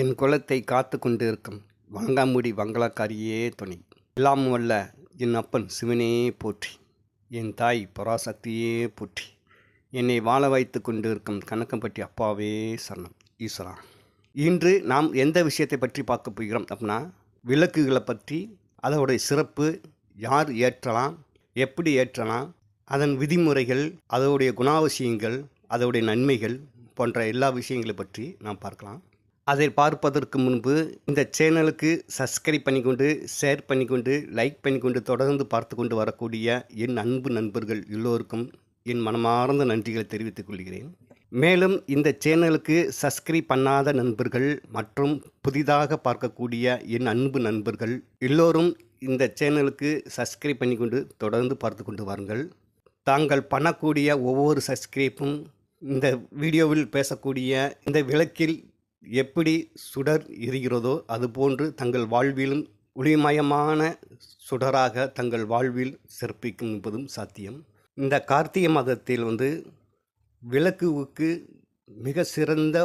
என் குலத்தை காத்து கொண்டிருக்கும் வணங்காமுடி வங்களாக்காரியே துணை. எல்லாம் வல்ல என் அப்பன் சிவனே போற்றி என் தாய் பராசக்தியே போற்றி. என்னை வாழ வைத்து கொண்டிருக்கும் கணக்கம்பட்டி அப்பாவே சரணம். ஈஸ்வரா. இன்று நாம் எந்த விஷயத்தை பற்றி பார்க்க போகிறோம் அப்படின்னா விளக்குகளை பற்றி அதோடைய சிறப்பு யார் ஏற்றலாம் எப்படி ஏற்றலாம் அதன் விதிமுறைகள் அதோடைய குணாவசியங்கள் அதோடைய நன்மைகள் போன்ற எல்லா விஷயங்களை பற்றி நாம் பார்க்கலாம். அதை பார்ப்பதற்கு முன்பு இந்த சேனலுக்கு சப்ஸ்கிரைப் பண்ணிக்கொண்டு ஷேர் பண்ணிக்கொண்டு லைக் பண்ணிக்கொண்டு தொடர்ந்து பார்த்து கொண்டு வரக்கூடிய என் அன்பு நண்பர்கள் எல்லோருக்கும் என் மனமார்ந்த நன்றிகளை தெரிவித்துக் கொள்கிறேன். மேலும் இந்த சேனலுக்கு சப்ஸ்கிரைப் பண்ணாத நண்பர்கள் மற்றும் புதிதாக பார்க்கக்கூடிய என் அன்பு நண்பர்கள் எல்லோரும் இந்த சேனலுக்கு சப்ஸ்கிரைப் பண்ணிக்கொண்டு தொடர்ந்து பார்த்து கொண்டு வாருங்கள். தாங்கள் பண்ணக்கூடிய ஒவ்வொரு சப்ஸ்கிரைப்பும் இந்த வீடியோவில் பேசக்கூடிய இந்த விளக்கில் எப்படி சுடர் எரிகிறதோ அதுபோன்று தங்கள் வாழ்விலும் ஒளிமயமான சுடராக தங்கள் வாழ்வில் சிறப்பிக்கும் என்பதும் சாத்தியம். இந்த கார்த்திகை மாதத்தில் வந்து விளக்குவுக்கு மிக சிறந்த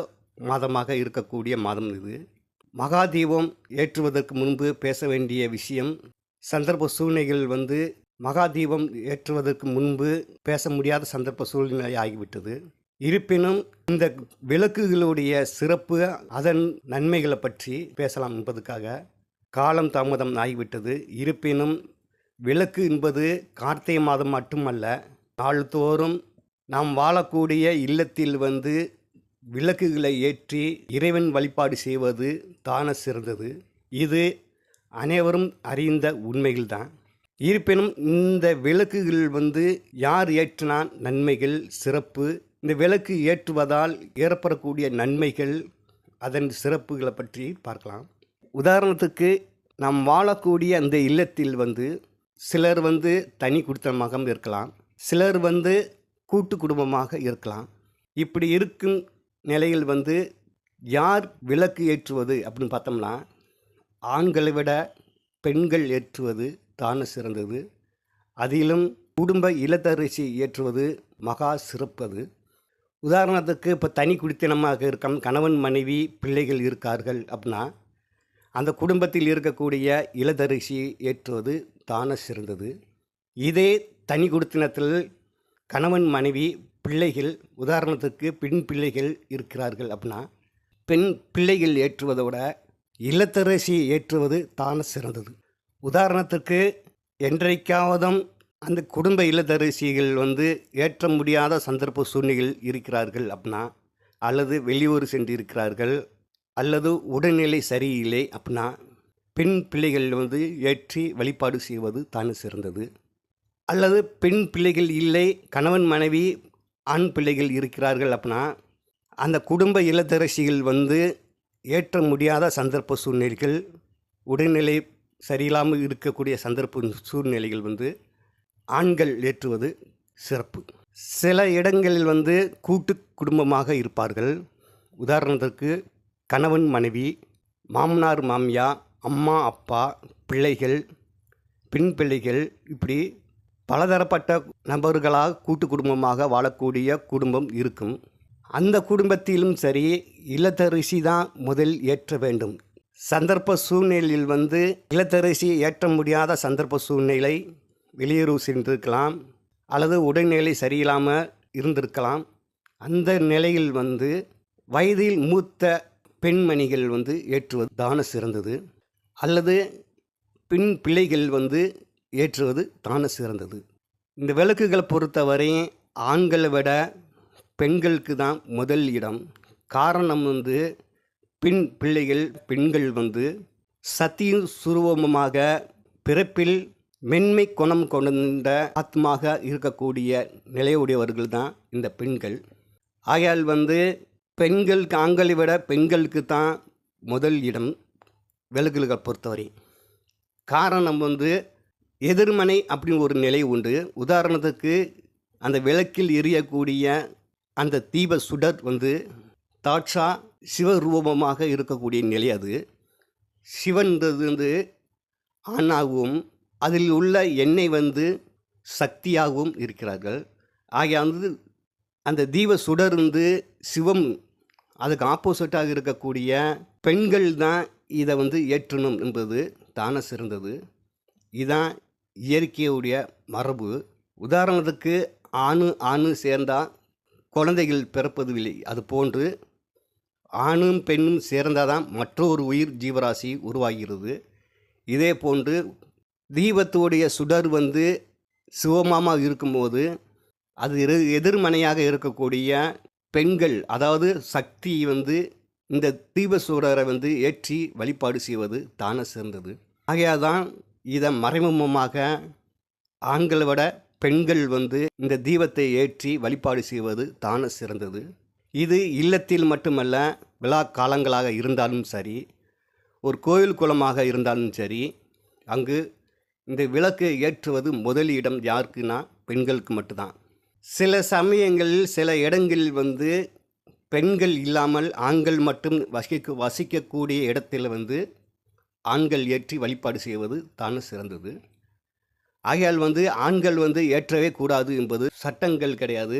மாதமாக இருக்கக்கூடிய மாதம் இது. மகாதீபம் ஏற்றுவதற்கு முன்பு பேச வேண்டிய விஷயம் சந்தர்ப்ப சூழ்நிலைகள் வந்து மகாதீபம் ஏற்றுவதற்கு முன்பு பேச முடியாத சந்தர்ப்ப சூழ்நிலை ஆகிவிட்டது. இருப்பினும் இந்த விளக்குகளுடைய சிறப்பு அதன் நன்மைகளை பற்றி பேசலாம் என்பதுக்காக. காலம் தாமதம் ஆகிவிட்டது. இருப்பினும் விளக்கு என்பது கார்த்திகை மாதம் மட்டுமல்ல நாள்தோறும் நாம் வாழக்கூடிய இல்லத்தில் வந்து விளக்குகளை ஏற்றி இறைவன் வழிபாடு செய்வது தான சிறந்தது. இது அனைவரும் அறிந்த உண்மைகள்தான். இருப்பினும் இந்த விளக்குகள் வந்து யார் ஏற்றினால் நன்மைகள் சிறப்பு இந்த விளக்கு ஏற்றுவதால் ஏற்படக்கூடிய நன்மைகள் அதன் சிறப்புகளை பற்றி பார்க்கலாம். உதாரணத்துக்கு நாம் வாழக்கூடிய அந்த இல்லத்தில் வந்து சிலர் வந்து தனி குடித்தனமாக இருக்கலாம். சிலர் வந்து கூட்டு குடும்பமாக இருக்கலாம். இப்படி இருக்கும் நிலையில் வந்து யார் விளக்கு ஏற்றுவது அப்படின்னு பார்த்தோம்னா ஆண்களை விட பெண்கள் ஏற்றுவது தான சிறந்தது. அதிலும் குடும்ப இல்லத்தரசி ஏற்றுவது மகா சிறப்பது. உதாரணத்துக்கு இப்போ தனி குடித்தனமாக இருக்கம் கணவன் மனைவி பிள்ளைகள் இருக்கார்கள் அப்படின்னா அந்த குடும்பத்தில் இருக்கக்கூடிய இளதரிசி ஏற்றுவது தான சிறந்தது. இதே தனி குடித்தனத்தில் கணவன் மனைவி பிள்ளைகள் உதாரணத்துக்கு பெண் பிள்ளைகள் இருக்கிறார்கள் அப்படின்னா பெண் பிள்ளைகள் ஏற்றுவதை விட இல்லத்தரசி ஏற்றுவது தான சிறந்தது. உதாரணத்துக்கு என்றைக்காவதும் அந்த குடும்ப இல்லத்தரசிகள் வந்து ஏற்ற முடியாத சந்தர்ப்ப சூழ்நிலைகள் இருக்கிறார்கள் அப்படின்னா அல்லது வெளியூர் சென்று இருக்கிறார்கள் அல்லது உடல்நிலை சரியில்லை அப்படின்னா பெண் பிள்ளைகள் வந்து ஏற்றி வழிபாடு செய்வது தானே சிறந்தது. அல்லது பெண் பிள்ளைகள் இல்லை கணவன் மனைவி ஆண் பிள்ளைகள் இருக்கிறார்கள் அப்படின்னா அந்த குடும்ப இல்லத்தரசிகள் வந்து ஏற்ற முடியாத சந்தர்ப்ப சூழ்நிலைகள் உடல்நிலை சரியில்லாமல் இருக்கக்கூடிய சந்தர்ப்ப சூழ்நிலைகள் வந்து ஆண்கள் ஏற்றுவது சிறப்பு. சில இடங்களில் வந்து கூட்டு குடும்பமாக இருப்பார்கள். உதாரணத்திற்கு கணவன் மனைவி மாமனார் மாமியா அம்மா அப்பா பிள்ளைகள் பெண் பிள்ளைகள் இப்படி பலதரப்பட்ட நபர்களாக கூட்டு குடும்பமாக வாழக்கூடிய குடும்பம் இருக்கும். அந்த குடும்பத்திலும் சரி இல்லத்தரசி தான் முதல் ஏற்ற வேண்டும். சந்தர்ப்ப சூழ்நிலையில் வந்து இல்லத்தரசி ஏற்ற முடியாத சந்தர்ப்ப சூழ்நிலை வெளியூர் சென்றிருக்கலாம் அல்லது உடல்நிலை சரியில்லாமல் இருந்திருக்கலாம். அந்த நிலையில் வந்து வயதில் மூத்த பெண்மணிகள் வந்து ஏற்றுவது தான சிறந்தது. அல்லது பெண் பிள்ளைகள் வந்து ஏற்றுவது தான சிறந்தது. இந்த விளக்குகளை பொறுத்தவரையும் ஆண்களை விட பெண்களுக்கு தான் முதல் இடம். காரணம் வந்து பெண் பிள்ளைகள் பெண்கள் வந்து சத்தியும் சுரூபமாக பிறப்பில் மென்மை குணம் கொண்ட ஆத்மாக இருக்கக்கூடிய நிலையுடையவர்கள் தான் இந்த பெண்கள். ஆகையால் வந்து பெண்கள் ஆண்களை விட பெண்களுக்கு தான் முதல் இடம் விலங்குகளை பொறுத்தவரை. காரணம் வந்து எதிர்மனை அப்படின்னு ஒரு நிலை உண்டு. உதாரணத்துக்கு அந்த விளக்கில் எரியக்கூடிய அந்த தீப சுடர் வந்து தாட்சா சிவரூபமாக இருக்கக்கூடிய நிலை அது. சிவன்றது வந்து ஆணாகவும் அதில் உள்ள எண்ணெய் வந்து சக்தியாகவும் இருக்கிறார்கள். ஆகிய வந்து அந்த தீப சுடர் வந்து சிவம் அதுக்கு ஆப்போசிட்டாக இருக்கக்கூடிய பெண்கள் தான் இதை வந்து ஏற்றணும் என்பது தானே சிறந்தது. இதான் இயற்கையுடைய மரபு. உதாரணத்துக்கு ஆணு ஆணு சேர்ந்தால் குழந்தைகள் பிறப்பதில்லை. அது போன்று ஆணும் பெண்ணும் சேர்ந்தால் தான் மற்றொரு உயிர் ஜீவராசி உருவாகிறது. இதே போன்று தீபத்துடைய சுடர் வந்து சிவமாமாக இருக்கும்போது அது எரு எதிர்மனையாக இருக்கக்கூடிய பெண்கள் அதாவது சக்தி வந்து இந்த தீப சுடரை வந்து ஏற்றி வழிபாடு செய்வது தானே சிறந்தது. ஆகையால் தான் இதை மறைமுகமாக ஆண்களை விட பெண்கள் வந்து இந்த தீபத்தை ஏற்றி வழிபாடு செய்வது தானே சிறந்தது. இது இல்லத்தில் மட்டுமல்ல விழா காலங்களாக இருந்தாலும் சரி ஒரு கோயில் குளமாக இருந்தாலும் சரி அங்கு இந்த விளக்கு ஏற்றுவது முதலிடம் யாருக்குன்னா பெண்களுக்கு மட்டும்தான். சில சமயங்களில் சில இடங்களில் வந்து பெண்கள் இல்லாமல் ஆண்கள் மட்டும் வசிக்க வசிக்கக்கூடிய இடத்தில் வந்து ஆண்கள் ஏற்றி வழிபாடு செய்வது தான் சிறந்தது. ஆகையால் வந்து ஆண்கள் வந்து ஏற்றவே கூடாது என்பது சட்டங்கள் கிடையாது.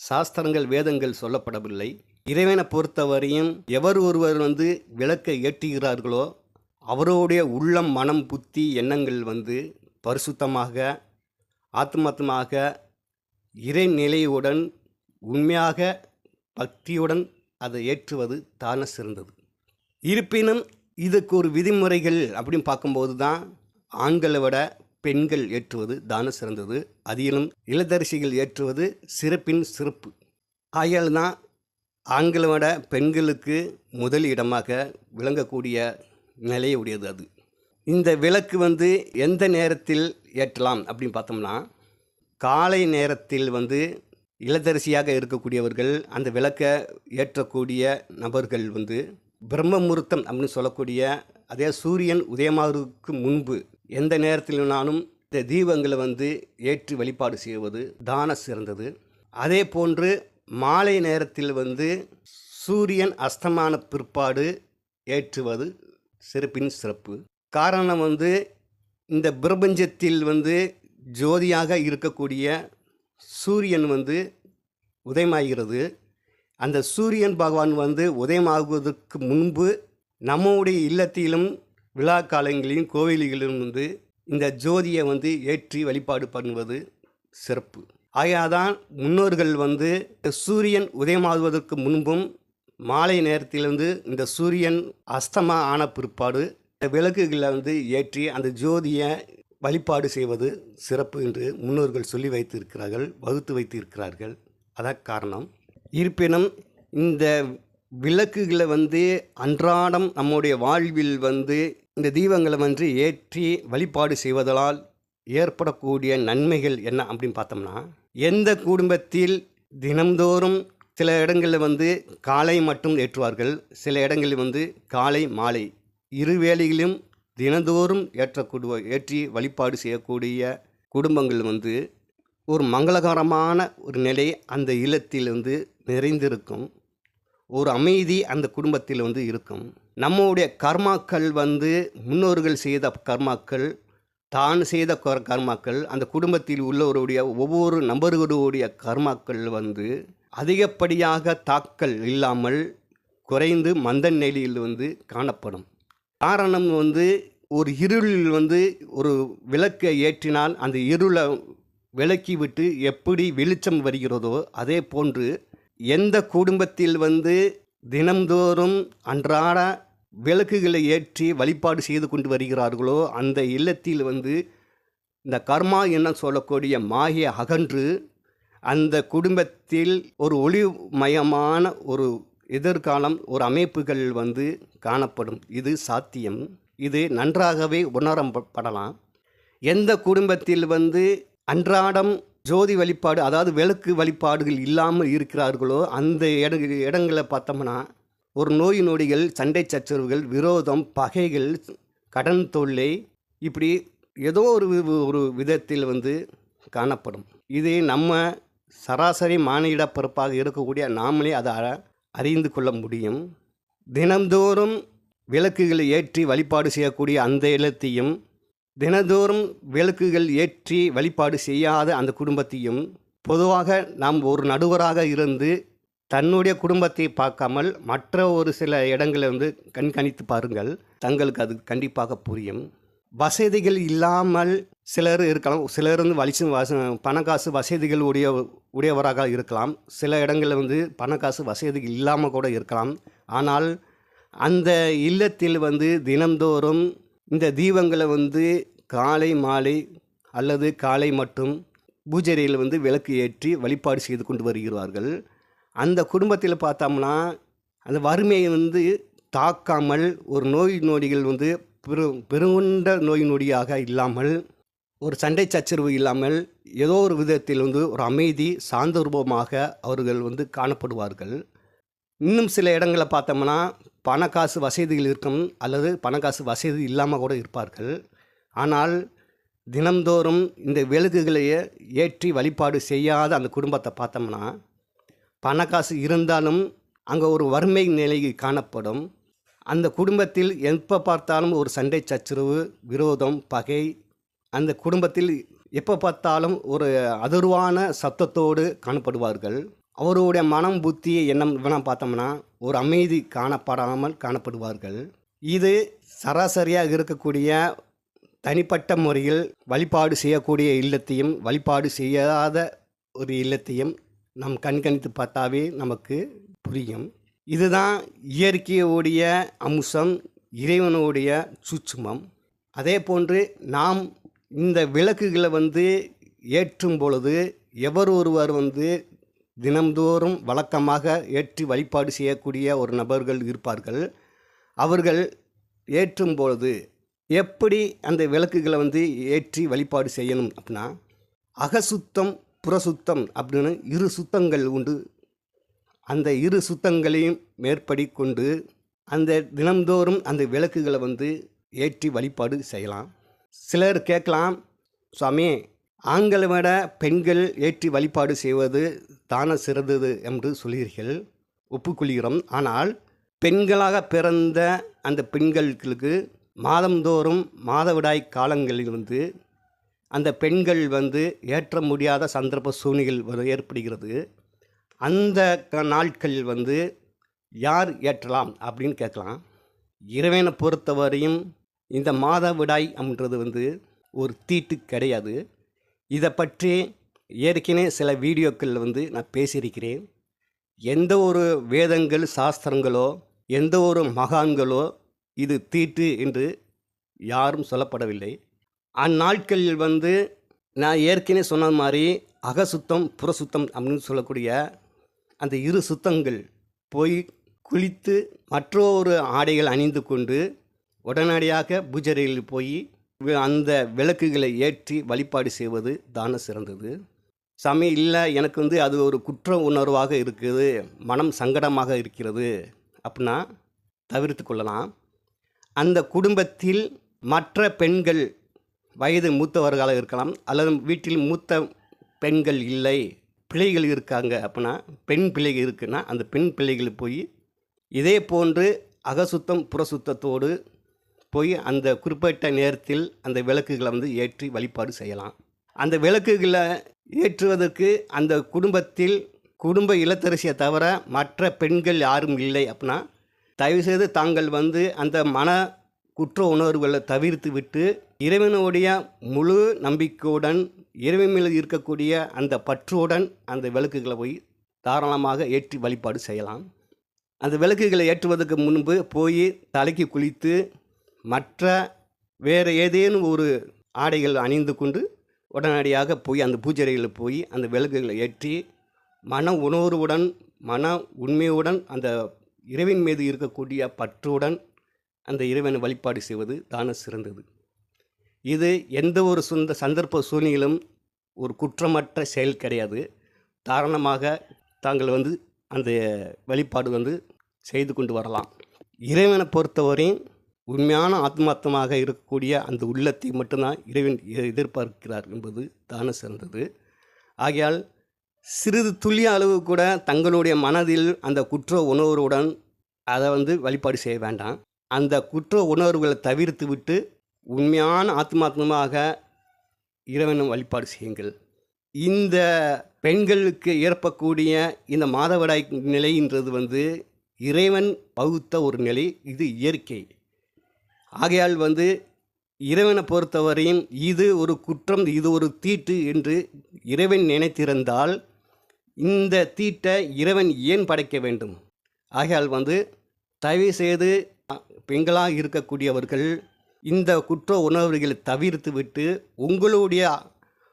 சாஸ்திரங்கள் வேதங்கள் சொல்லப்படவில்லை. இறைவனை பொறுத்தவரையும் எவர் ஒருவர் வந்து விளக்கை ஏற்றுகிறார்களோ அவருடைய உள்ளம் மனம் புத்தி எண்ணங்கள் வந்து பரிசுத்தமாக ஆத்மாத்மாக இறைநிலையுடன் உண்மையாக பக்தியுடன் அதை ஏற்றுவது தானே சிறந்தது. இருப்பினும் இதுக்கு ஒரு விதிமுறைகள் அப்படின்னு பார்க்கும்போது தான் ஆண்களை விட பெண்கள் ஏற்றுவது தான சிறந்தது. அதிலும் இளதரிசிகள் ஏற்றுவது சிறப்பின் சிறப்பு. ஆகையால் தான் ஆண்களை விட பெண்களுக்கு முதல் இடமாக விளங்கக்கூடிய நிலைய உடையது அது. இந்த விளக்கு வந்து எந்த நேரத்தில் ஏற்றலாம் அப்படின்னு பார்த்தோம்னா காலை நேரத்தில் வந்து இளதரிசியாக இருக்கக்கூடியவர்கள் அந்த விளக்கை ஏற்றக்கூடிய நபர்கள் வந்து பிரம்ம முகூர்த்தம் அப்படின்னு சொல்லக்கூடிய அதே சூரியன் உதயமாவதற்கு முன்பு எந்த நேரத்திலுனாலும் இந்த தீபங்களை வந்து ஏற்றி வழிபாடு செய்வது தான சிறந்தது. அதே போன்று மாலை நேரத்தில் வந்து சூரியன் அஸ்தமான பிற்பாடு ஏற்றுவது சிறப்பின் சிறப்பு. காரணம் வந்து இந்த பிரபஞ்சத்தில் வந்து ஜோதியாக இருக்கக்கூடிய சூரியன் வந்து உதயமாகிறது. அந்த சூரியன் பகவான் வந்து உதயமாகுவதற்கு முன்பு நம்முடைய இல்லத்திலும் விழா காலங்களிலும் கோவில்களிலும் வந்து இந்த ஜோதியை வந்து ஏற்றி வழிபாடு பண்ணுவது சிறப்பு. ஆகையாதான் முன்னோர்கள் வந்து சூரியன் உதயமாகுவதற்கு முன்பும் மாலை நேரத்தில் வந்து இந்த சூரியன் அஸ்தமா ஆன பிற்பாடு இந்த விளக்குகளை வந்து ஏற்றி அந்த ஜோதியை வழிபாடு செய்வது சிறப்பு என்று முன்னோர்கள் சொல்லி வைத்திருக்கிறார்கள் வகுத்து வைத்திருக்கிறார்கள். அதான் காரணம். இருப்பினும் இந்த விளக்குகளை வந்து அன்றாடம் நம்முடைய வாழ்வில் வந்து இந்த தீபங்களை வந்து ஏற்றி வழிபாடு செய்வதால் ஏற்படக்கூடிய நன்மைகள் என்ன அப்படின்னு பார்த்தோம்னா எந்த குடும்பத்தில் தினம்தோறும் சில இடங்களில் வந்து காலை மட்டும் ஏற்றுவார்கள். சில இடங்களில் வந்து காலை மாலை இரு வேளையிலும் தினந்தோறும் ஏற்றக்கூடிய ஏற்றி வழிபாடு செய்யக்கூடிய குடும்பங்கள் வந்து ஒரு மங்களகரமான ஒரு நிலை அந்த இல்லத்தில் வந்து நிறைந்திருக்கும். ஒரு அமைதி அந்த குடும்பத்தில் வந்து இருக்கும். நம்முடைய கர்மாக்கள் வந்து முன்னோர்கள் செய்த கர்மாக்கள் தான் செய்த கர்மாக்கள் அந்த குடும்பத்தில் உள்ளவருடைய ஒவ்வொரு நபர்களுடைய கர்மாக்கள் வந்து அதிகப்படியாக தாக்கல் இல்லாமல் குறைந்து மந்த நிலையில் வந்து காணப்படும். காரணம் வந்து ஒரு இருளில் வந்து ஒரு விளக்கை ஏற்றினால் அந்த இருளை விளக்கி விட்டு எப்படி வெளிச்சம் வருகிறதோ அதே போன்று எந்த குடும்பத்தில் வந்து தினம்தோறும் அன்றாட விளக்குகளை ஏற்றி வழிபாடு செய்து கொண்டு வருகிறார்களோ அந்த இல்லத்தில் வந்து இந்த கர்மா என்ன சொல்லக்கூடிய மாயை அகன்று அந்த குடும்பத்தில் ஒரு ஒளிமயமான ஒரு எதிர்காலம் ஒரு அமைப்புகள் வந்து காணப்படும். இது சாத்தியம். இது நன்றாகவே உணரப்படலாம் எந்த குடும்பத்தில் வந்து அன்றாடம் ஜோதி வழிபாடு அதாவது விளக்கு வழிபாடுகள் இல்லாமல் இருக்கிறார்களோ அந்த இட இடங்களை பார்த்தோம்னா ஒரு நோய் நொடிகள் சண்டை சச்சரவுகள் விரோதம் பகைகள் கடன் தொல்லை இப்படி ஏதோ ஒரு ஒரு விதத்தில் வந்து காணப்படும். இது நம்ம சராசரி மானிட பிறப்பாக இருக்கக்கூடிய நாமளே அதை அறிந்து கொள்ள முடியும். தினந்தோறும் விளக்குகளை ஏற்றி வழிபாடு செய்யக்கூடிய அந்த இல்லத்தையும் தினந்தோறும் விளக்குகள் ஏற்றி வழிபாடு செய்யாத அந்த குடும்பத்தையும் பொதுவாக நாம் ஒரு நடுவராக இருந்து தன்னுடைய குடும்பத்தை பார்க்காமல் மற்ற ஒரு சில இடங்களை வந்து கண்காணித்து பாருங்கள். தங்களுக்கு அது கண்டிப்பாக புரியும். வசதிகள் இல்லாமல் சிலர் இருக்கலாம். சிலர் வந்து வலிச்சு வச பணக்காசு வசதிகள் உடைய உடையவராக இருக்கலாம். சில இடங்களில் வந்து பணக்காசு வசதிகள் இல்லாமல் கூட இருக்கலாம். ஆனால் அந்த இல்லத்தில் வந்து தினந்தோறும் இந்த தீபங்களை வந்து காலை மாலை அல்லது காலை மட்டும் பூஜரியில் வந்து விளக்கு ஏற்றி வழிபாடு செய்து கொண்டு வருகிறார்கள். அந்த குடும்பத்தில் பார்த்தோம்னா அந்த வறுமையை வந்து தாக்காமல் ஒரு நோய் நொடிகள் வந்து பெரு பெருங்கொண்ட நோய் நொடியாக இல்லாமல் ஒரு சண்டை சச்சரவு இல்லாமல் ஏதோ ஒரு விதத்தில் வந்து ஒரு அமைதி சாந்தரூபமாக அவர்கள் வந்து காணப்படுவார்கள். இன்னும் சில இடங்களை பார்த்தோம்னா பணக்காசு வசதிகள் இருக்கும் அல்லது பணக்காசு வசதி இல்லாமல் கூட இருப்பார்கள். ஆனால் தினந்தோறும் இந்த விலகுகளையே ஏற்றி வழிபாடு செய்யாத அந்த குடும்பத்தை பார்த்தோம்னா பணக்காசு இருந்தாலும் அங்கே ஒரு வறுமை நிலை காணப்படும். அந்த குடும்பத்தில் எப்போ பார்த்தாலும் ஒரு சண்டை சச்சரவு விரோதம் பகை அந்த குடும்பத்தில் எப்போ பார்த்தாலும் ஒரு அதிர்வான சத்தத்தோடு காணப்படுவார்கள். அவருடைய மனம் புத்தி எண்ணம் இவெல்லாம் பார்த்தோம்னா ஒரு அமைதி காணப்படாமல் காணப்படுவார்கள். இது சராசரியாக இருக்கக்கூடிய தனிப்பட்ட முறையில் வழிபாடு செய்யக்கூடிய இல்லத்தையும் வழிபாடு செய்யாத ஒரு இல்லத்தையும் நம் கண்காணித்து பார்த்தாவே நமக்கு புரியும். இதுதான் இயற்கையோடைய அம்சம் இறைவனுடைய சூட்சுமம். அதே போன்று நாம் இந்த விளக்குகளை வந்து ஏற்றும் பொழுது எவர் ஒருவர் வந்து தினம்தோறும் வழக்கமாக ஏற்றி வழிபாடு செய்யக்கூடிய ஒரு நபர்கள் இருப்பார்கள். அவர்கள் ஏற்றும் பொழுது எப்படி அந்த விளக்குகளை வந்து ஏற்றி வழிபாடு செய்யணும் அப்படின்னா அகசுத்தம் புறசுத்தம் அப்படின்னு இரு சுத்தங்கள் உண்டு. அந்த இரு சுத்தங்களையும் மேற்படி கொண்டு அந்த தினம்தோறும் அந்த விளக்குகளை வந்து ஏற்றி வழிபாடு செய்யலாம். சிலர் கேட்கலாம் சுவாமி ஆண்களை விட பெண்கள் ஏற்றி வழிபாடு செய்வது தான சிறந்தது என்று சொல்கிறீர்கள். ஒப்புக்கொள்கிறோம். ஆனால் பெண்களாக பிறந்த அந்த பெண்களுக்கு மாதந்தோறும் மாதவிடாய் காலங்களிலிருந்து அந்த பெண்கள் வந்து ஏற்ற முடியாத சந்தர்ப்ப சூழ்நிலைகள் ஏற்படுகிறது. அந்த க- நாட்களில் வந்து யார் ஏற்றலாம் அப்படின்னு கேட்கலாம். இறைவனை பொறுத்தவரையும் இந்த மாதவிடாய் அப்படின்றது வந்து ஒரு தீட்டு கிடையாது. இதை பற்றி ஏற்கனவே சில வீடியோக்கள் வந்து நான் பேசியிருக்கிறேன். எந்த ஒரு வேதங்கள் சாஸ்திரங்களோ எந்த ஒரு மகான்களோ இது தீட்டு என்று யாரும் சொல்லப்படவில்லை. அந்நாட்களில் வந்து நான் ஏற்கனவே சொன்ன மாதிரி அகசுத்தம் புறசுத்தம் அப்படின்னு சொல்லக்கூடிய அந்த இரு சுத்தங்கள் போய் குளித்து மற்றொரு ஆடைகள் அணிந்து கொண்டு உடனடியாக பூஜரையில் போய் அந்த விளக்குகளை ஏற்றி வழிபாடு செய்வது தான சிறந்தது. சாமி இல்லை எனக்கு வந்து அது ஒரு குற்ற உணர்வாக இருக்குது மனம் சங்கடமாக இருக்கிறது அப்படின்னா தவிர்த்து கொள்ளலாம். அந்த குடும்பத்தில் மற்ற பெண்கள் வயது மூத்தவர்களாக இருக்கலாம் அல்லது வீட்டில் மூத்த பெண்கள் இல்லை பிள்ளைகள் இருக்காங்க அப்படின்னா பெண் பிள்ளைகள் இருக்குன்னா அந்த பெண் பிள்ளைகள் போய் இதே போன்று அகசுத்தம் புறசுத்தத்தோடு போய் அந்த குறிப்பிட்ட நேரத்தில் அந்த விளக்குகளை வந்து ஏற்றி வழிபாடு செய்யலாம். அந்த விளக்குகளை ஏற்றுவதற்கு அந்த குடும்பத்தில் குடும்ப இல்லத்தரசியை தவிர மற்ற பெண்கள் யாரும் இல்லை அப்படின்னா தயவுசெய்து தாங்கள் வந்து அந்த மன குற்ற உணர்வுகளை தவிர்த்து விட்டு இறைவனுடைய முழு நம்பிக்கையுடன் இறைவன் மேல் இருக்கக்கூடிய அந்த பற்றுடன் அந்த விளக்குகளை போய் தாராளமாக ஏற்றி வழிபாடு செய்யலாம். அந்த விளக்குகளை ஏற்றுவதற்கு முன்பு போய் தலைக்கு குளித்து மற்ற வேறு ஏதேனும் ஒரு ஆடைகள் அணிந்து கொண்டு உடனடியாக போய் அந்த பூஜைகளில் போய் அந்த விளக்குகளை ஏற்றி மன உணர்வுடன் மன உண்மையுடன் அந்த இறைவன் மீது இருக்கக்கூடிய பற்றுடன் அந்த இறைவனை வழிபாடு செய்வது தான சிறந்தது. இது எந்த ஒரு சொந்த சந்தர்ப்ப சூழ்நிலையிலும் ஒரு குற்றமற்ற செயல் கிடையாது. தாராளமாக தாங்கள் வந்து அந்த வழிபாடு வந்து செய்து கொண்டு வரலாம். இறைவனை பொறுத்தவரையும் உண்மையான ஆத்மார்த்தமாக இருக்கக்கூடிய அந்த உள்ளத்தை மட்டும்தான் இறைவன் எதிர்பார்க்கிறார் என்பது தான சிறந்தது. ஆகையால் சிறிது துல்லிய அளவு கூட தங்களுடைய மனதில் அந்த குற்ற உணர்வுடன் அதை வந்து வழிபாடு செய்ய வேண்டாம். அந்த குற்ற உணர்வுகளை தவிர்த்து விட்டு உண்மையான ஆத்மாத்மமாக இறைவனும் வழிபாடு செய்யுங்கள். இந்த பெண்களுக்கு ஏற்பக்கூடிய இந்த மாதவிடாய் நிலைன்றது வந்து இறைவன் வகுத்த ஒரு நிலை இது இயற்கை. ஆகையால் வந்து இறைவனை பொறுத்தவரையும் இது ஒரு குற்றம் இது ஒரு தீட்டு என்று இறைவன் நினைத்திருந்தால் இந்த தீட்டை இறைவன் ஏன் படைக்க வேண்டும்? ஆகையால் வந்து தயவு செய்து பெண்களாக இருக்கக்கூடியவர்கள் இந்த குற்ற உணர்வுகளை தவிர்த்து விட்டு உங்களுடைய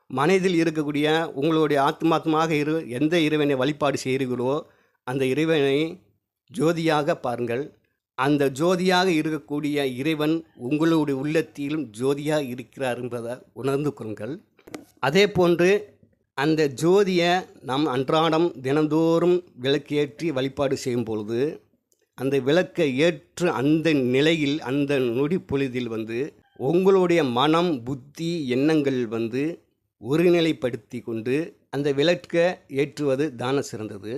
மனதில் இருக்கக்கூடிய உங்களுடைய ஆத்மாத்மாக இரு எந்த இறைவனை வழிபாடு செய்கிறீர்களோ அந்த இறைவனை ஜோதியாக பாருங்கள். அந்த ஜோதியாக இருக்கக்கூடிய இறைவன் உங்களுடைய உள்ளத்திலும் ஜோதியாக இருக்கிறார் என்பதை உணர்ந்து கொள்ளுங்கள். அதே போன்று அந்த ஜோதியை நாம் அன்றாடம் தினந்தோறும் விளக்கேற்றி வழிபாடு செய்யும் பொழுது அந்த விளக்கை ஏற்று அந்த நிலையில் அந்த நொடி பொழுதில் வந்து உங்களுடைய மனம் புத்தி எண்ணங்கள் வந்து ஒருநிலைப்படுத்தி கொண்டு அந்த விளக்கை ஏற்றுவது தான சிறந்தது.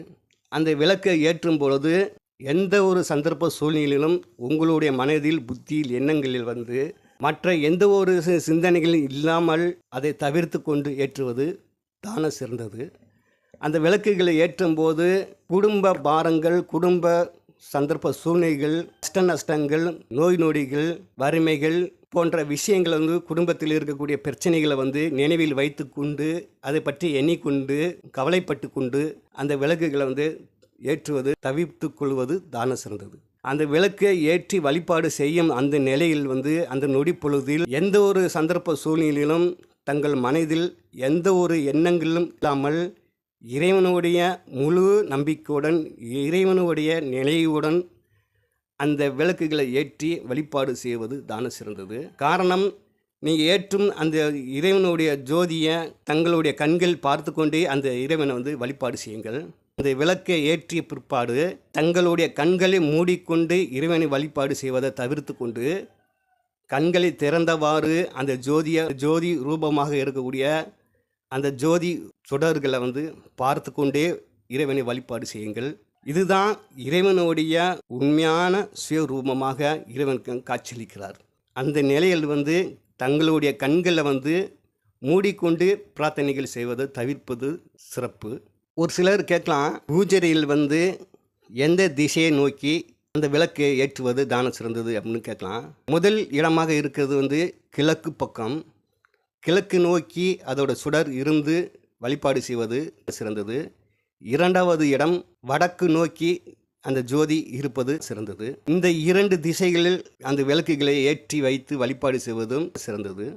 அந்த விளக்கை ஏற்றும் பொழுது எந்த ஒரு சந்தர்ப்ப சூழ்நிலையிலும் உங்களுடைய மனதில் புத்தியில் எண்ணங்களில் வந்து மற்ற எந்த ஒரு சி- சிந்தனைகளும் இல்லாமல் அதை தவிர்த்து கொண்டு ஏற்றுவது தான சிறந்தது. அந்த விளக்குகளை ஏற்றும் போது குடும்ப பாரங்கள் குடும்ப சந்தர்ப்ப சூழ்நிலைகள் கஷ்ட நஷ்டங்கள் நோய் நொடிகள் வறுமைகள் போன்ற விஷயங்கள் வந்து குடும்பத்தில் இருக்கக்கூடிய பிரச்சனைகளை வந்து நினைவில் வைத்து கொண்டு அதை பற்றி எண்ணிக்கொண்டு கவலைப்பட்டு கொண்டு அந்த விளக்குகளை வந்து ஏற்றுவது தவிர்த்து கொள்வது தான சிறந்தது. அந்த விளக்கை ஏற்றி வழிபாடு செய்யும் அந்த நிலையில் வந்து அந்த நொடி பொழுதில் எந்த ஒரு சந்தர்ப்ப சூழ்நிலையிலும் தங்கள் மனதில் எந்த ஒரு எண்ணங்களும் இல்லாமல் இறைவனுடைய முழு நம்பிக்கையுடன் இறைவனுடைய நிலையுடன் அந்த விளக்குகளை ஏற்றி வழிபாடு செய்வது தான சிறந்தது. காரணம் நீங்கள் ஏற்றும் அந்த இறைவனுடைய ஜோதியை தங்களுடைய கண்கள் பார்த்து கொண்டே அந்த இறைவனை வந்து வழிபாடு செய்யுங்கள். அந்த விளக்கை ஏற்றிய பிற்பாடு தங்களுடைய கண்களை மூடிக்கொண்டு இறைவனை வழிபாடு செய்வதை தவிர்த்து கொண்டு கண்களை திறந்தவாறு அந்த ஜோதிய ஜோதி ரூபமாக இருக்கக்கூடிய அந்த ஜோதி சுடர்களை வந்து பார்த்து கொண்டே இறைவனை வழிபாடு செய்யுங்கள். இதுதான் இறைவனுடைய உண்மையான சுயரூபமாக இறைவனுக்கு காட்சியளிக்கிறார். அந்த நிலையில் வந்து தங்களுடைய கண்களை வந்து மூடிக்கொண்டு பிரார்த்தனைகள் செய்வதை தவிர்ப்பது சிறப்பு. ஒரு சிலர் கேட்கலாம் பூஜரியில் வந்து எந்த திசையை நோக்கி அந்த விளக்கு ஏற்றுவது தானம் சிறந்தது அப்படின்னு கேட்கலாம். முதல் இடமாக இருக்கிறது வந்து கிழக்கு பக்கம். கிழக்கு நோக்கி அதோட சுடர் இருந்து வழிபாடு செய்வது சிறந்தது. இரண்டாவது இடம் வடக்கு நோக்கி அந்த ஜோதி இருப்பது சிறந்தது. இந்த இரண்டு திசைகளில் அந்த விளக்குகளை ஏற்றி வைத்து வழிபாடு செய்வதும் சிறந்தது.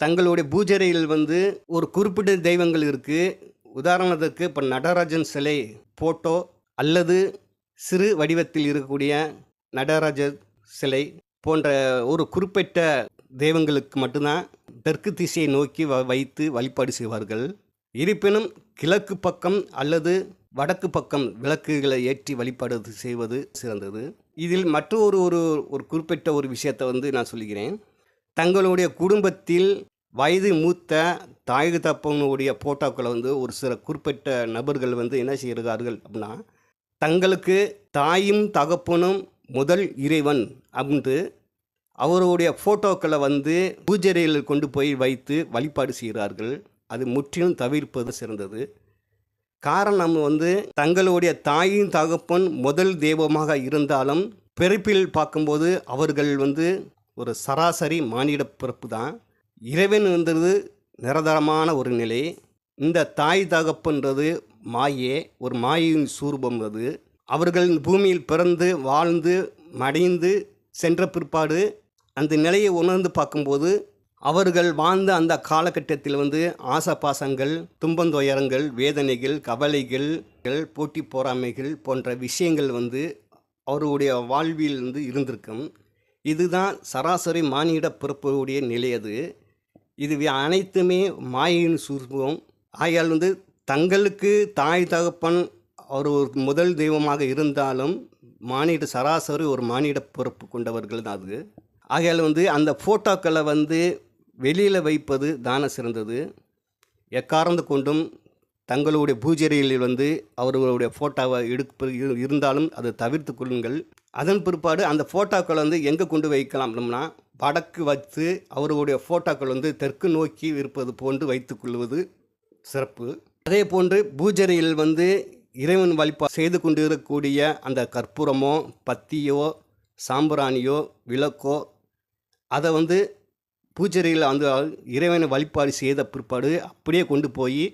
தங்களுடைய பூஜரையில் வந்து ஒரு குறிப்பிட்ட தெய்வங்கள் இருக்குது உதாரணத்துக்கு இப்போ நடராஜன் சிலை ஃபோட்டோ அல்லது சிறு வடிவத்தில் இருக்கக்கூடிய நடராஜர் சிலை போன்ற ஒரு குறிப்பிட்ட தெய்வங்களுக்கு மட்டும்தான் தெற்கு திசையை நோக்கி வ- வைத்து வழிபாடு செய்வார்கள். இருப்பினும் கிழக்கு பக்கம் அல்லது வடக்கு பக்கம் விளக்குகளை ஏற்றி வழிபாடு செய்வது சிறந்தது. இதில் மற்றொரு ஒரு ஒரு குறிப்பிட்ட ஒரு விஷயத்தை வந்து நான் சொல்லுகிறேன். தங்களுடைய குடும்பத்தில் வயது மூத்த தாய் தப்பனுடைய போட்டோக்களை வந்து ஒரு சில குறிப்பிட்ட நபர்கள் வந்து என்ன செய்கிறார்கள் அப்படின்னா தங்களுக்கு தாயும் தகப்பனும் முதல் இறைவன் அப்படின்ட்டு அவருடைய ஃபோட்டோக்களை வந்து பூஜரையில் கொண்டு போய் வைத்து வழிபாடு செய்கிறார்கள். அது முற்றிலும் தவிர்ப்பது சிறந்தது. காரணம் வந்து தங்களுடைய தாயின் தகப்பன் முதல் தெய்வமாக இருந்தாலும் பிறப்பில் பார்க்கும்போது அவர்கள் வந்து ஒரு சராசரி மானிட பிறப்பு தான் இறைவன் வந்தது நிரந்தரமான ஒரு நிலை. இந்த தாய் தகப்புன்றது மாயே ஒரு மாயின் சூர்பம் அது. அவர்கள் இந்த பூமியில் பிறந்து வாழ்ந்து மடிந்து சென்ற பிற்பாடு அந்த நிலையை உணர்ந்து பார்க்கும்போது அவர்கள் வாழ்ந்த அந்த காலகட்டத்தில் வந்து ஆசபாசங்கள் துன்பந்துயரங்கள் வேதனைகள் கவலைகள் போட்டி போராமைகள் போன்ற விஷயங்கள் வந்து அவருடைய வாழ்வில் வந்து இருந்திருக்கும். இதுதான் சராசரி மானிட பிறப்புடைய நிலை அது. இது அனைத்துமே மாயின் சுரூபம். ஆகையால் வந்து தங்களுக்கு தாய் தகப்பன் அவர் ஒரு முதல் தெய்வமாக இருந்தாலும் மானிட சராசரி ஒரு மானிட பொறுப்பு கொண்டவர்கள் தான் அது. ஆகையால் வந்து அந்த ஃபோட்டோக்களை வந்து வெளியில் வைப்பது தான சிறந்தது. எக்காரந்து கொண்டும் தங்களுடைய பூஜையில் வந்து அவர்களுடைய ஃபோட்டோவை எடுப்பது இரு- இருந்தாலும் அதை தவிர்த்து கொள்ளுங்கள். அதன் பிற்பாடு அந்த ஃபோட்டோக்கள் வந்து எங்கே கொண்டு வைக்கலாம்னா வடக்கு வச்சு அவருடைய ஃபோட்டோக்கள் வந்து தெற்கு நோக்கி இருப்பது போன்று வைத்துக்கொள்வது சிறப்பு. அதே போன்று பூஜரையில் வந்து இறைவன் வழிபா செய்து கொண்டு இருக்கக்கூடிய அந்த கற்பூரமோ பத்தியோ சாம்பிராணியோ விளக்கோ அதை வந்து பூஜரையில் அந்த இறைவனை வழிபாடு செய்த பிற்பாடு அப்படியே கொண்டு போய்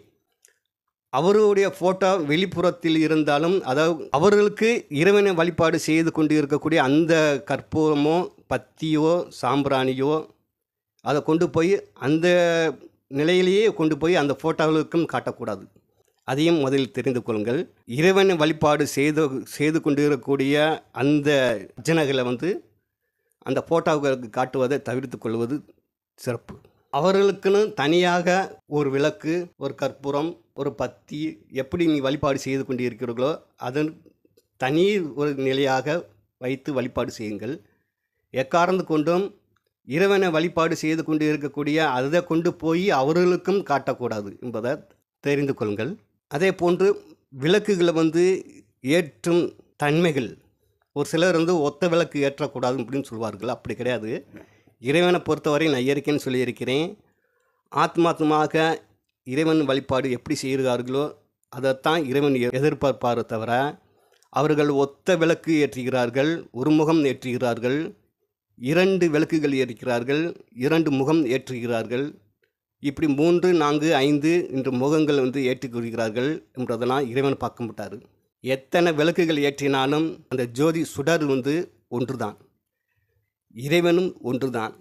அவருடைய ஃபோட்டோ வெளிப்புறத்தில் இருந்தாலும் அதாவது அவர்களுக்கு இறைவனை வழிபாடு செய்து கொண்டு இருக்கக்கூடிய அந்த கற்பூரமோ பத்தியோ சாம்பிராணியோ அதை கொண்டு போய் அந்த நிலையிலேயே கொண்டு போய் அந்த ஃபோட்டோகளுக்கும் காட்டக்கூடாது. அதையும் முதலில் தெரிந்து கொள்ளுங்கள். இறைவனை வழிபாடு செய்து செய்து கொண்டு இருக்கக்கூடிய அந்த அர்ச்சனைகளை வந்து அந்த ஃபோட்டோவுக்கு காட்டுவதை தவிர்த்து கொள்வது சிறப்பு. அவர்களுக்குன்னு தனியாக ஒரு விளக்கு ஒரு கற்பூரம் ஒரு பத்தி எப்படி நீ வழிபாடு செய்து கொண்டு இருக்கிறீர்களோ அதன் தனி ஒரு நிலையாக வைத்து வழிபாடு செய்யுங்கள். எக்காரணத்து கொண்டும் இறைவனை வழிபாடு செய்து கொண்டு இருக்கக்கூடிய அதை கொண்டு போய் அவர்களுக்கும் காட்டக்கூடாது என்பதை தெரிந்து கொள்ளுங்கள். அதே போன்று விளக்குகளை வந்து ஏற்றும் தன்மைகள் ஒரு சிலர் வந்து ஒத்த விளக்கு ஏற்றக்கூடாது அப்படின்னு சொல்லுவார்கள் அப்படி கிடையாது. இறைவனை பொறுத்தவரை நான் இயற்கைன்னு சொல்லியிருக்கிறேன். ஆத்மாத்மாக இறைவன் வழிபாடு எப்படி செய்கிறார்களோ அதைத்தான் இறைவன் எதிர்பார்ப்பாரே தவிர அவர்கள் ஒத்த விளக்கு ஏற்றுகிறார்கள் ஒரு முகம் ஏற்றுகிறார்கள் இரண்டு விளக்குகள் ஏற்றுகிறார்கள் இரண்டு முகம் ஏற்றுகிறார்கள் இப்படி மூன்று நான்கு ஐந்து என்ற முகங்கள் வந்து ஏற்றுக்கொள்கிறார்கள் என்பதெல்லாம் இறைவன் பார்க்க மாட்டார். எத்தனை விளக்குகள் ஏற்றினாலும் அந்த ஜோதி சுடர் வந்து ஒன்றுதான். இறைவனும் ஒன்றுதான்.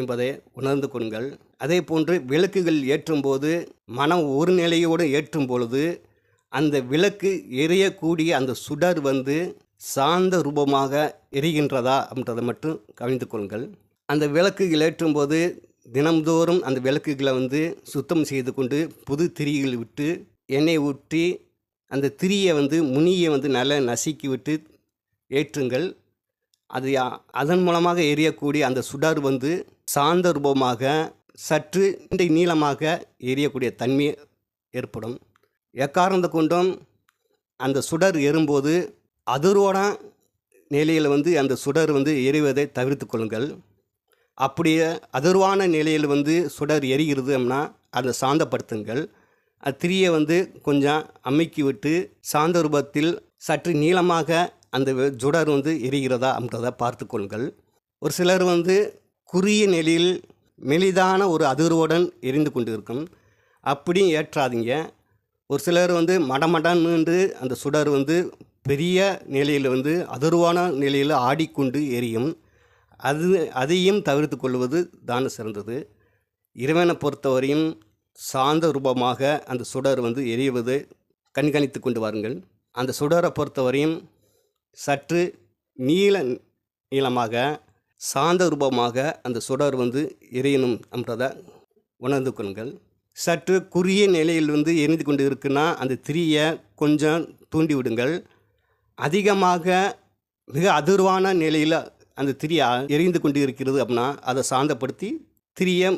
என்பதை உணர்ந்து கொள்ளுங்கள். அதே போன்று விளக்குகள் ஏற்றும்போது மனம் ஒரு நிலையோடு ஏற்றும் பொழுது அந்த விளக்கு எரியக்கூடிய அந்த சுடர் வந்து சாந்த ரூபமாக எரிகின்றதா அப்படின்றதை மட்டும் கவனித்து கொள்ளுங்கள். அந்த விளக்குகள் ஏற்றும்போது தினம்தோறும் அந்த விளக்குகளை வந்து சுத்தம் செய்து கொண்டு புது திரிகள் விட்டு எண்ணெய் ஊற்றி அந்த திரியை வந்து முனியை வந்து நல்லா நசுக்கி விட்டு ஏற்றுங்கள். அது அதன் மூலமாக எரியக்கூடிய அந்த சுடர் வந்து சாந்த ரூபமாக சற்று நீண்ட நீளமாக எரியக்கூடிய தன்மை ஏற்படும். எக்காரணத்தை கொண்டும் அந்த சுடர் எறும்போது அதிர்வோட நிலையில் வந்து அந்த சுடர் வந்து எரிவதை தவிர்த்து கொள்ளுங்கள். அப்படியே அதிர்வான நிலையில் வந்து சுடர் எரிகிறது அப்படின்னா அதை சாந்தப்படுத்துங்கள். அது திரியை வந்து கொஞ்சம் அமைக்கி விட்டு சாந்த ரூபத்தில் சற்று நீளமாக அந்த சுடர் வந்து எரிகிறதா அப்படின்றத பார்த்து கொள்ளுங்கள். ஒரு சிலர் வந்து குறுகிய நிலையில் மெலிதான ஒரு அதிர்வுடன் எரிந்து கொண்டு இருக்கும் அப்படியும் ஏற்றாதீங்க. ஒரு சிலர் வந்து மடமடன்னு அந்த சுடர் வந்து பெரிய நிலையில் வந்து அதிர்வான நிலையில் ஆடிக்கொண்டு எரியும். அது அதையும் தவிர்த்து கொள்வது தான சிறந்தது. இறைவனை பொறுத்தவரையும் சாந்த ரூபமாக அந்த சுடர் வந்து எரிவது கண்காணித்து கொண்டு வாருங்கள். அந்த சுடரை பொறுத்தவரையும் சற்று நீல நீளமாக சாந்த ரூபமாக அந்த சுடர் வந்து எரியணும் என்றதை உணர்ந்து கொள்ளுங்கள். சற்று குறுகிய நிலையில் வந்து எரிந்து கொண்டு இருக்குன்னா அந்த திரியை கொஞ்சம் தூண்டி விடுங்கள். அதிகமாக மிக அதிர்வான நிலையில் அந்த திரியை எரிந்து கொண்டு இருக்கிறது அப்படின்னா அதை சாந்தப்படுத்தி திரியை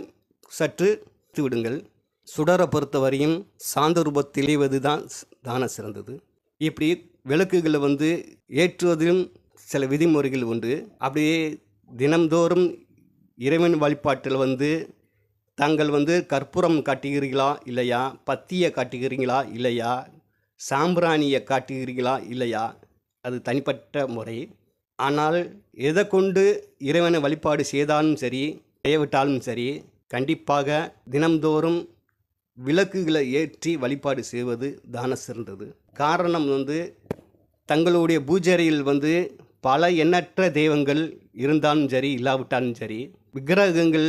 சற்று விடுங்கள். சுடரை பொறுத்தவரையும் சாந்த ரூபத்தில் எய்வது தான் தான சிறந்தது. இப்படி விளக்குகளை வந்து ஏற்றுவதிலும் சில விதிமுறைகள் உண்டு. அப்படியே தினம்தோறும் இறைவன் வழிபாட்டில் வந்து தாங்கள் வந்து கற்பூரம் காட்டுகிறீர்களா இல்லையா? பத்தியை காட்டுகிறீங்களா இல்லையா? சாம்பிராணியை காட்டுகிறீர்களா இல்லையா? அது தனிப்பட்ட முறை. ஆனால் எதை கொண்டு இறைவனை வழிபாடு செய்தாலும் சரி செய்யவிட்டாலும் சரி கண்டிப்பாக தினம்தோறும் விளக்குகளை ஏற்றி வழிபாடு செய்வது தான சிறந்தது. காரணம் வந்து தங்களுடைய பூஜரையில் வந்து பல எண்ணற்ற தெய்வங்கள் இருந்தாலும் சரி இல்லாவிட்டாலும் சரி விக்கிரகங்கள்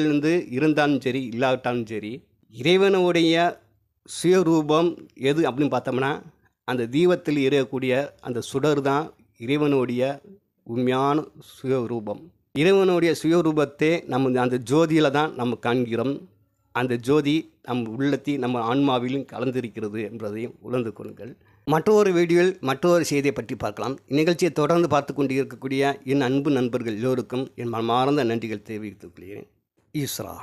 இருந்தாலும் சரி இல்லாவிட்டாலும் சரி இறைவனுடைய சுயரூபம் எது அப்படின்னு பார்த்தோம்னா அந்த தீபத்தில் இருக்கக்கூடிய அந்த சுடர் தான் இறைவனுடைய உண்மையான சுயரூபம். இறைவனுடைய சுயரூபத்தை நம்ம அந்த ஜோதியில் தான் நம்ம காண்கிறோம். அந்த ஜோதி நம் உள்ளத்தி நம்ம ஆன்மாவிலும் கலந்திருக்கிறது என்பதையும் உணர்ந்து கொள்ளுங்கள். மற்றொரு வீடியோவில் மற்றொரு செய்தியை பற்றி பார்க்கலாம். இந்நிகழ்ச்சியை தொடர்ந்து பார்த்து கொண்டு இருக்கக்கூடிய என் அன்பு நண்பர்கள் எல்லோருக்கும் என் மனமார்ந்த நன்றிகள் தெரிவித்துக் கொள்கிறேன். ஈஸ்வரா